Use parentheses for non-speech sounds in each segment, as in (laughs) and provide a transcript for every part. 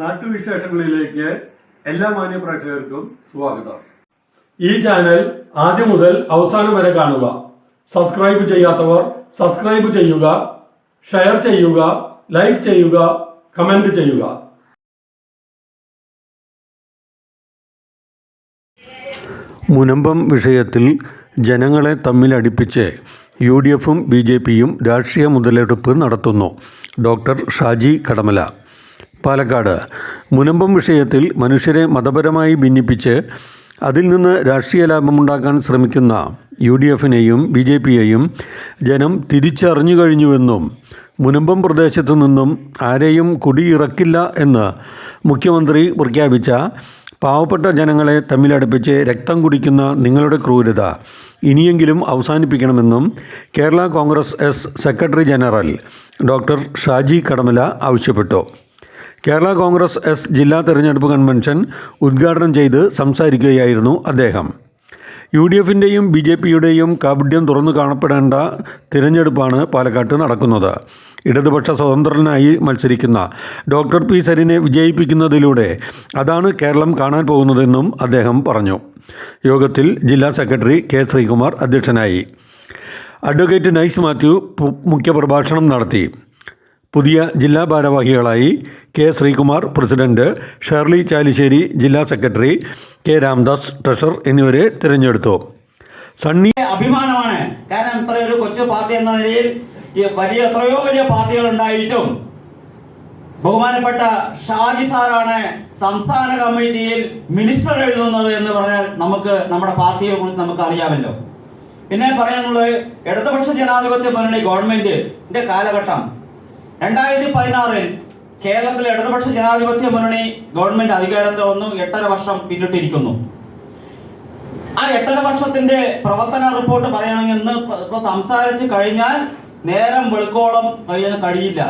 നാട്ടുവിശേഷങ്ങളിലേക്ക് എല്ലാ മാന്യ പ്രേക്ഷകർക്കും സ്വാഗതം. ഈ ചാനൽ ആദ്യം മുതൽ അവസാനം വരെ കാണുക. സബ്സ്ക്രൈബ് ചെയ്യാത്തവർ സബ്സ്ക്രൈബ് ചെയ്യുക ഷെയർ ചെയ്യുക ലൈക്ക് ചെയ്യുക കമന്റ് ചെയ്യുക. മുനമ്പം വിഷയത്തിൽ ജനങ്ങളെ തമ്മിലടിപ്പിച്ച് യു ഡി എഫും ബി ജെ പിയും രാഷ്ട്രീയ മുതലെടുപ്പ് നടത്തുന്നു. ഡോക്ടർ ഷാജി കടമല. പാലക്കാട്. മുനമ്പം വിഷയത്തിൽ മനുഷ്യരെ മതപരമായി ഭിന്നിപ്പിച്ച് അതിൽ നിന്ന് രാഷ്ട്രീയ ലാഭമുണ്ടാക്കാൻ ശ്രമിക്കുന്ന യു ഡി എഫിനെയും ബി ജെ പിയെയും ജനം തിരിച്ചറിഞ്ഞു കഴിഞ്ഞുവെന്നും മുനമ്പം പ്രദേശത്തു നിന്നും ആരെയും കുടിയിറക്കില്ല എന്ന് മുഖ്യമന്ത്രി പ്രഖ്യാപിച്ച പാവപ്പെട്ട ജനങ്ങളെ തമ്മിലടുപ്പിച്ച് രക്തം കുടിക്കുന്ന നിങ്ങളുടെ ക്രൂരത ഇനിയെങ്കിലും അവസാനിപ്പിക്കണമെന്നും Kerala Congress S secretary general doctor Shaji Kadamala ആവശ്യപ്പെട്ടു. കേരള കോൺഗ്രസ് എസ് ജില്ലാ തെരഞ്ഞെടുപ്പ് കൺവെൻഷൻ ഉദ്ഘാടനം ചെയ്ത് സംസാരിക്കുകയായിരുന്നു അദ്ദേഹം. യു ഡി എഫിന്റെയും ബി ജെ പിയുടെയും കാപഢ്യം തുറന്നു കാണപ്പെടേണ്ട തിരഞ്ഞെടുപ്പാണ് പാലക്കാട്ട് നടക്കുന്നത്. ഇടതുപക്ഷ സ്വതന്ത്രനായി മത്സരിക്കുന്ന ഡോക്ടർ പി. സരിനെ വിജയിപ്പിക്കുന്നതിലൂടെ അതാണ് കേരളം കാണാൻ പോകുന്നതെന്നും അദ്ദേഹം പറഞ്ഞു. യോഗത്തിൽ ജില്ലാ സെക്രട്ടറി കെ. ശ്രീകുമാർ അധ്യക്ഷനായി. അഡ്വക്കേറ്റ് നൈസ് മാത്യു മുഖ്യപ്രഭാഷണം നടത്തി. പുതിയ ജില്ലാ ഭാരവാഹികളായി K Sreekumar president Shirley Chalissery ജില്ലാ സെക്രട്ടറി കെ രാംദാസ് ട്രഷർ എന്നിവരെ തിരഞ്ഞെടുത്തു. സണ്ണി അഭിമാനമാണ്. കാരണം ഇത്രയൊരു കൊച്ചു പാർട്ടി എന്ന നിലയിൽ വലിയ എത്രയോ വലിയ പാർട്ടികൾ ഉണ്ടായിട്ടും ബഹുമാനപ്പെട്ട ഷാജി സാറാണ് സംസ്ഥാന കമ്മിറ്റിയിൽ മിനിസ്റ്റർ എഴുതുന്നത് എന്ന് പറഞ്ഞാൽ നമുക്ക് നമ്മുടെ പാർട്ടിയെ കുറിച്ച് നമുക്ക് അറിയാമല്ലോ. പിന്നെ പറയാനുള്ളത് ഇടതുപക്ഷ ജനാധിപത്യ മുന്നണി ഗവൺമെന്റിന്റെ കാലഘട്ടം. രണ്ടായിരത്തി പതിനാറിൽ കേരളത്തിൽ ഇടതുപക്ഷ ജനാധിപത്യ മുന്നണി ഗവൺമെന്റ് അധികാരത്തിൽ വന്നു എട്ടര വർഷം പിന്നിട്ടിരിക്കുന്നു. ആ എട്ടര വർഷത്തിന്റെ പ്രവർത്തന റിപ്പോർട്ട് പറയണമെങ്കിൽ ഇന്ന് ഇപ്പൊ- സംസാരിച്ച് കഴിഞ്ഞാൽ നേരം വെളുക്കോളം കഴിയാൻ കഴിയില്ല.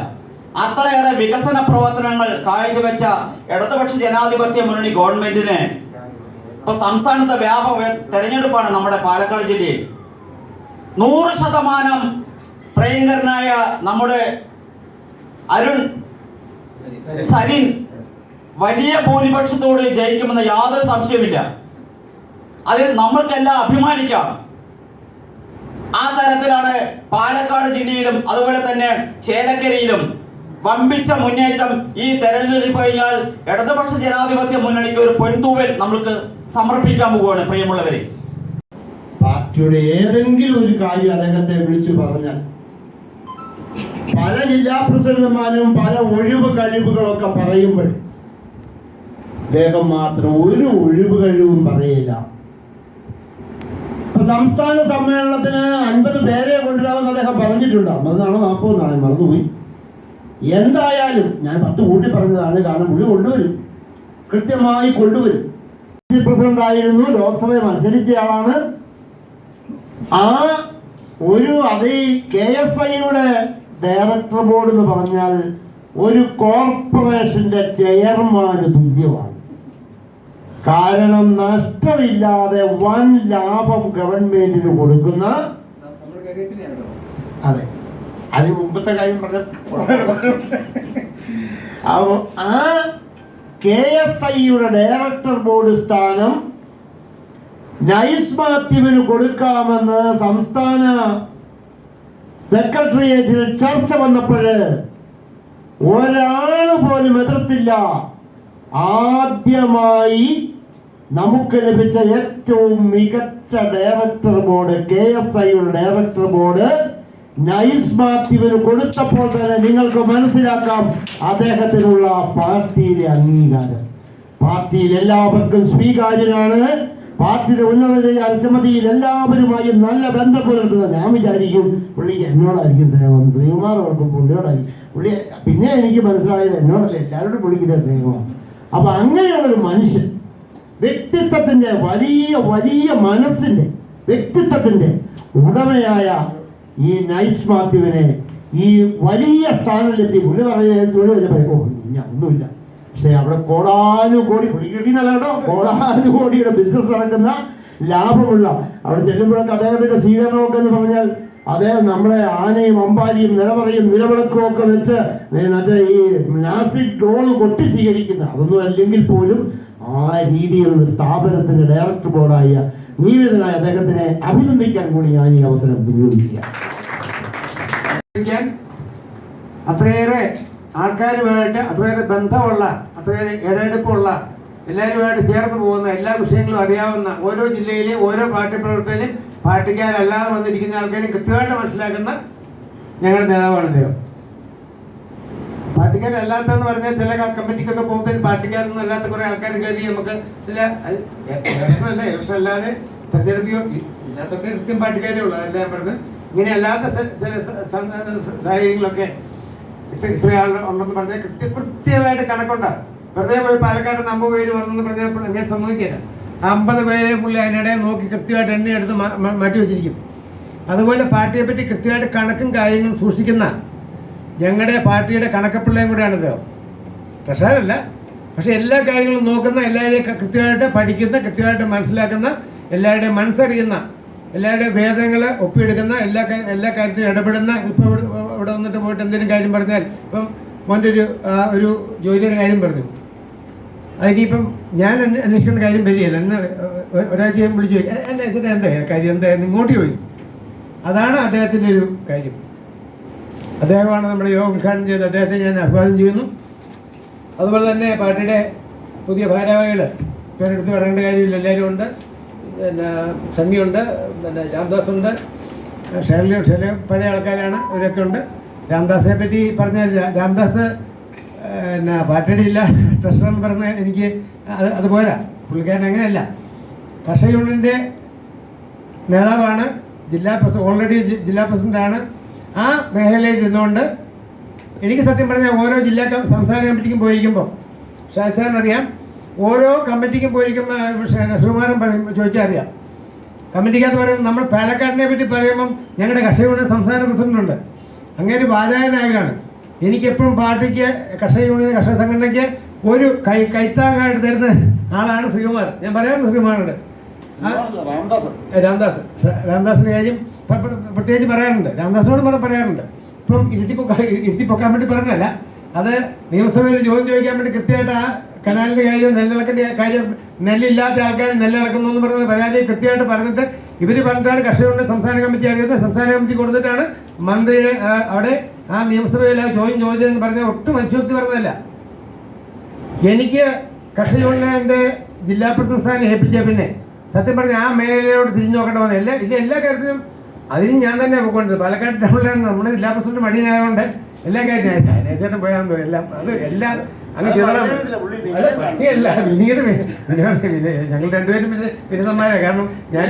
അത്രയേറെ വികസന പ്രവർത്തനങ്ങൾ കാഴ്ചവെച്ച ഇടതുപക്ഷ ജനാധിപത്യ മുന്നണി ഗവൺമെന്റിന് ഇപ്പൊ സംസ്ഥാനത്തെ വ്യാപക തെരഞ്ഞെടുപ്പാണ് നമ്മുടെ പാലക്കാട് ജില്ലയിൽ. നൂറ് ശതമാനം പ്രിയങ്കരനായ നമ്മുടെ അരുൺ സരിൻ വലിയ ഭൂരിപക്ഷത്തോട് ജയിക്കുമെന്ന് യാതൊരു സംശയമില്ല അതിൽ നമ്മൾക്കെല്ലാം അഭിമാനിക്കാം. ആ തരത്തിലാണ് പാലക്കാട് ജില്ലയിലും അതുപോലെ തന്നെ ചേലക്കരയിലും വമ്പിച്ച മുന്നേറ്റം ഈ തെരഞ്ഞെടുപ്പ് കഴിഞ്ഞാൽ ഇടതുപക്ഷ ജനാധിപത്യ മുന്നണിക്ക് ഒരു പൊൻതൂവൽ നമ്മൾക്ക് സമർപ്പിക്കാൻ പോവുകയാണ് പ്രിയമുള്ളവരെ. പാർട്ടിയുടെ ഏതെങ്കിലും ഒരു കാര്യം അദ്ദേഹത്തെ വിളിച്ചു പറഞ്ഞാൽ പല ജില്ലാ പ്രസിഡന്റുമാരും പല ഒഴിവ് കഴിവുകളൊക്കെ പറയുമ്പോൾ അദ്ദേഹം മാത്രം ഒരു ഒഴിവ് കഴിവും പറയില്ല. സംസ്ഥാന സമ്മേളനത്തിന് അൻപത് പേരെ കൊണ്ടുവരാമെന്ന് അദ്ദേഹം പറഞ്ഞിട്ടുണ്ട്. അമ്പതാണോ നാൽപ്പതെന്നാണ് മറന്നുപോയി. എന്തായാലും ഞാൻ പത്ത് കൂട്ടി പറഞ്ഞതാണ് കാരണം പുള്ളി കൊണ്ടുവരും. കൃത്യമായി കൊണ്ടുവരും. പ്രസിഡന്റ് ആയിരുന്നു ലോക്സഭയിൽ മത്സരിച്ചയാളാണ് ആ ഒരു അതേ കെ എസ് ഐയുടെ ഡയറക്ടർ ബോർഡ് എന്ന് പറഞ്ഞാൽ ഒരു കോർപ്പറേഷന്റെ ചെയർമാന് തുല്യമാണ്. കാരണം നഷ്ടമില്ലാതെ വൻ ലാഭം ഗവൺമെന്റിന് കൊടുക്കുന്ന അതെ. അതിന് മുമ്പത്തെ കാര്യം പറഞ്ഞ (laughs) അപ്പോ ആ കെ എസ് ഐയുടെ ഡയറക്ടർ ബോർഡ് സ്ഥാനം നൈസ് മാത്യുവിന് കൊടുക്കാമെന്ന് സംസ്ഥാന സെക്രട്ടേറിയറ്റിൽ ചർച്ച വന്നപ്പോഴ് ഒരാൾ പോലും എതിർത്തില്ല. ആദ്യമായി നമുക്ക് ലഭിച്ച ഏറ്റവും മികച്ച ഡയറക്ടർ ബോർഡ് കെ എസ് ഐയുടെ ഡയറക്ടർ ബോർഡ് നൈസ് മാത്യുവിന് കൊടുത്തപ്പോൾ തന്നെ നിങ്ങൾക്ക് മനസ്സിലാക്കാം അദ്ദേഹത്തിനുള്ള പാർട്ടിയിലെ അംഗീകാരം. പാർട്ടിയിൽ എല്ലാവർക്കും സ്വീകാര്യനാണ്. പാർട്ടിയുടെ ഉന്നത അരസമതിയിൽ എല്ലാവരുമായും നല്ല ബന്ധം പുലർത്തുക ഞാൻ വിചാരിക്കും. പുള്ളിക്ക് എന്നോടായിരിക്കും സ്നേഹം. ശ്രീകുമാർ ഓർക്കും പുള്ളിയോടായിരിക്കും. പുള്ളി പിന്നെ എനിക്ക് മനസ്സിലായത് എന്നോടല്ല എല്ലാവരോടും പുള്ളിക്കുന്ന സ്നേഹമാണ് അപ്പൊ അങ്ങനെയുള്ള ഒരു മനുഷ്യൻ വ്യക്തിത്വത്തിന്റെ വലിയ വലിയ മനസ്സിന്റെ വ്യക്തിത്വത്തിന്റെ ഉടമയായ ഈ നൈസ് മാത്യുവിനെ ഈ വലിയ സ്ഥാനത്തിലെത്തി പുള്ളി പറഞ്ഞ തൊഴിൽ വലിയ ഞാൻ ഒന്നുമില്ല. പക്ഷെ അവിടെ കോടാനു കോടി പുള്ളി കിട്ടിയെന്നല്ല കേട്ടോ. കോടാനു കോടിയുടെ ബിസിനസ് നടക്കുന്ന ലാഭമുള്ള അവിടെ ചെല്ലുമ്പോഴൊക്കെ അദ്ദേഹത്തിന്റെ സ്വീകരണമൊക്കെ എന്ന് പറഞ്ഞാൽ അദ്ദേഹം നമ്മളെ ആനയും അമ്പാലിയും നിലവറയും നിലവിളക്കും ഒക്കെ വെച്ച് മറ്റേ ഈ നാസിക് ഡോൾ കൊട്ടി സ്വീകരിക്കുന്ന അതൊന്നും അല്ലെങ്കിൽ പോലും ആ രീതിയിലുള്ള സ്ഥാപനത്തിന്റെ ഡയറക്ടർ ബോർഡായ നിയമിതനായ അദ്ദേഹത്തിനെ അഭിനന്ദിക്കാൻ കൂടി ഞാൻ ഈ അവസരം വിനിയോഗിക്കുക അത്രയേറെ ആൾക്കാരുമായിട്ട് അത്രയേറെ ബന്ധമുള്ള അത്രയേറെ ഇടയെടുപ്പുള്ള എല്ലാവരുമായിട്ട് ചേർന്ന് പോകുന്ന എല്ലാ വിഷയങ്ങളും അറിയാവുന്ന ഓരോ ജില്ലയിലെ ഓരോ പാർട്ടി പ്രവർത്തകരും പാർട്ടിക്കാരല്ലാതെ വന്നിരിക്കുന്ന ആൾക്കാരും കൃത്യമായിട്ട് മനസ്സിലാക്കുന്ന ഞങ്ങളുടെ നേതാവാണ് അദ്ദേഹം പാർട്ടിക്കാരല്ലാത്തെന്ന് പറഞ്ഞാൽ ചില കമ്മിറ്റിക്കൊക്കെ പോകുമ്പോൾ പാർട്ടിക്കാരൊന്നും അല്ലാത്ത കുറെ ആൾക്കാർ കയറി നമുക്ക് ചില ഇലക്ഷൻ അല്ല ഇലക്ഷൻ അല്ലാതെ തെരഞ്ഞെടുപ്പിയോ ഇല്ലാത്തൊക്കെ കൃത്യം പാർട്ടിക്കാരേ ഉള്ളൂ. അതല്ല ഞാൻ പറഞ്ഞത്? ഇങ്ങനെ അല്ലാത്ത ചില സാഹചര്യങ്ങളൊക്കെ ഇത്ര ഉണ്ടെന്ന് പറഞ്ഞാൽ കൃത്യ കൃത്യമായിട്ട് കണക്കുണ്ട് വെറുതെ പോയി പാലക്കാട് അമ്പത് പേര് വന്നെന്ന് പറഞ്ഞപ്പോൾ അങ്ങനെ സമ്മതിക്കില്ല അമ്പത് പേരെ പുള്ളി അതിനിടെ നോക്കി കൃത്യമായിട്ട് എണ്ണി എടുത്ത് മാറ്റി വെച്ചിരിക്കും അതുപോലെ പാർട്ടിയെ പറ്റി കൃത്യമായിട്ട് കണക്കും കാര്യങ്ങളും സൂക്ഷിക്കുന്ന ഞങ്ങളുടെ പാർട്ടിയുടെ കണക്കപ്പിള്ളയും കൂടെയാണിത് ട്രഷറല്ല പക്ഷെ എല്ലാ കാര്യങ്ങളും നോക്കുന്ന എല്ലാവരെയും കൃത്യമായിട്ട് പഠിക്കുന്ന കൃത്യമായിട്ട് മനസ്സിലാക്കുന്ന എല്ലാവരുടെയും മനസ്സറിയുന്ന എല്ലാവരുടെയും ഭേദങ്ങൾ ഒപ്പിയെടുക്കുന്ന എല്ലാ എല്ലാ കാര്യത്തിലും ഇടപെടുന്ന ഇപ്പോൾ ഇവിടെ വന്നിട്ട് പോയിട്ട് എന്തെങ്കിലും കാര്യം പറഞ്ഞാൽ ഇപ്പം മോന്റെ ഒരു ഒരു ജോലിയുടെ കാര്യം പറഞ്ഞു. അതിനിപ്പം ഞാൻ അന്വേ- അന്വേഷിക്കേണ്ട കാര്യം വരികയില്ല. എന്നാൽ ഒരാഴ്ച ഞാൻ വിളിച്ചു ചോദിക്കും "എ- എന്നെ ഇതിന്റെ എന്താ? കാര്യം എന്താ? ഇങ്ങോട്ട് ചോദിക്കും. അതാണ് അദ്ദേഹത്തിന്റെ ഒരു കാര്യം. അദ്ദേഹമാണ് നമ്മുടെ യോഗം ഉദ്ഘാടനം ചെയ്ത് അദ്ദേഹത്തെ ഞാൻ അഭിവാദം ചെയ്യുന്നു. അതുപോലെ തന്നെ പാർട്ടിയുടെ പുതിയ ഭാരവാഹികൾ പേരെടുത്ത് പറയേണ്ട കാര്യമില്ല. എല്ലാവരും ഉണ്ട്. പിന്നെ സണ്ണിയുണ്ട് പിന്നെ രാംദാസ് ഉണ്ട് ഷെർലി ഷെർലി പഴയ ആൾക്കാരാണ്. ഇവരൊക്കെ ഉണ്ട്. രാംദാസിനെ പറ്റി പറഞ്ഞ രാംദാസ് പിന്നെ പാർട്ടിയുടെ ജില്ലാ ട്രഷറർ എന്ന് പറഞ്ഞ എനിക്ക് അത് അത് പോരാ പുള്ളിക്കാരൻ അങ്ങനെയല്ല. കർഷക യൂണിയന്റെ നേതാവാണ് ജില്ലാ പ്രസിഡന്റ് ഓൾറെഡി ജില്ലാ പ്രസിഡന്റാണ് ആ മേഖലയിൽ ഇരുന്നുകൊണ്ട് എനിക്ക് സത്യം പറഞ്ഞാൽ ഓരോ ജില്ലാ സംസ്ഥാന കമ്മിറ്റിക്കും പോയിരിക്കുമ്പോൾ ഷാസാൻ അറിയാം ഓരോ കമ്മിറ്റിക്കും പോയിരിക്കുമ്പോൾ സുകുമാരൻ പറയും ചോദിച്ചാൽ അറിയാം. കമ്മിറ്റിക്കകത്ത് പറയുമ്പോൾ നമ്മൾ പാലക്കാടിനെ പറ്റി പറയുമ്പം ഞങ്ങളുടെ കർഷക യൂണിയൻ സംസ്ഥാന പ്രസിഡന്റുണ്ട്. അങ്ങനെ വാചകനായകാണ് എനിക്കെപ്പോഴും പാർട്ടിക്ക് കർഷക യൂണിയൻ കർഷക സംഘടനയ്ക്ക് ഒരു കൈ കൈത്താങ്ങായിട്ട് തരുന്ന ആളാണ് ശ്രീകുമാർ. ഞാൻ പറയാറുണ്ട് ശ്രീകുമാറിനോട്. രാംദാസ്. രാംദാസ്. രാംദാസിന്റെ കാര്യം പ്രത്യേകിച്ച് പറയാറുണ്ട്. രാംദാസിനോട് പറയാറുണ്ട്. ഇപ്പം ഇരുത്തി പൊക്ക ഇരുത്തി പൊക്കാൻ വേണ്ടി പറഞ്ഞല്ല അത് നിയമസഭയിൽ ചോദ്യം ചോദിക്കാൻ വേണ്ടി കൃത്യമായിട്ട് ആ കനാലിന്റെ കാര്യം നെല്ലിളക്കിന്റെ കാര്യം നെല്ലില്ലാത്ത ആൾക്കാർ നെല്ലിളക്കുന്നു എന്ന് പറഞ്ഞ പരാതി കൃത്യമായിട്ട് പറഞ്ഞിട്ട് ഇവർ പറഞ്ഞിട്ടാണ് കർഷകരുടെ സംസ്ഥാന കമ്മിറ്റി അറിയുന്നത്. സംസ്ഥാന കമ്മിറ്റി കൊടുത്തിട്ടാണ് മന്ത്രിയുടെ അവിടെ ആ നിയമസഭയിൽ ആ ചോദ്യം ചോദിച്ചതെന്ന് പറഞ്ഞ ഒട്ടും മനുഷ്യത്വം പറഞ്ഞതല്ല. എനിക്ക് കർഷക യൂണിയന്റെ ജില്ലാ പ്രതിനിധി സ്ഥാനം ഏൽപ്പിച്ച പിന്നെ. സത്യം പറഞ്ഞ ആ മേഖലയോട് തിരിഞ്ഞു നോക്കേണ്ട വന്നില്ല ഇല്ല എല്ലാ കാര്യത്തിലും അതിനും ഞാൻ തന്നെ പോയിക്കൊണ്ടത് പാലക്കാട് ടൗണിലാണ് നമ്മുടെ ജില്ലാ പ്രസിഡന്റ് മടിയനായതുകൊണ്ട് എല്ലാ കാര്യം ശൈലേശേട്ടൻ പോയാൽ തോന്നി എല്ലാം അത് എല്ലാം അങ്ങ് ചെറുതാ അല്ല വിനീത് വിനോദ വിനോദ് വിനയ ഞങ്ങൾ രണ്ടുപേരും പിന്നെ വിനോദന്മാരാണ് കാരണം ഞാൻ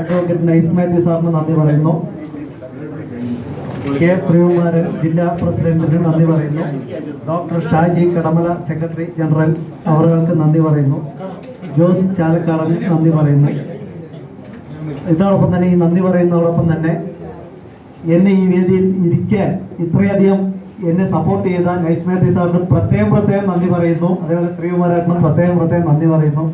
അഡ്വക്കേറ്റ് നൈസ് മാത്യു സാറിന് നന്ദി പറയുന്നു കെ ശ്രീകുമാരൻ ജില്ലാ പ്രസിഡന്റിന് നന്ദി പറയുന്നു. Doctor Shaji Kadamala secretary general അവർക്ക് നന്ദി പറയുന്നു. ജോസ് ചാലക്കാടൻ നന്ദി പറയുന്നു. ഇതോടൊപ്പം തന്നെ ഈ നന്ദി പറയുന്നതോടൊപ്പം തന്നെ എന്നെ ഈ വേദിയിൽ ഇരിക്കാൻ ഇത്രയധികം എന്നെ സപ്പോർട്ട് ചെയ്ത നൈസ് മാത്യു സാറിന് പ്രത്യേകം പ്രത്യേകം നന്ദി പറയുന്നു. അതേപോലെ ശ്രീകുമാരേട്ടനും പ്രത്യേകം പ്രത്യേകം നന്ദി പറയുന്നു.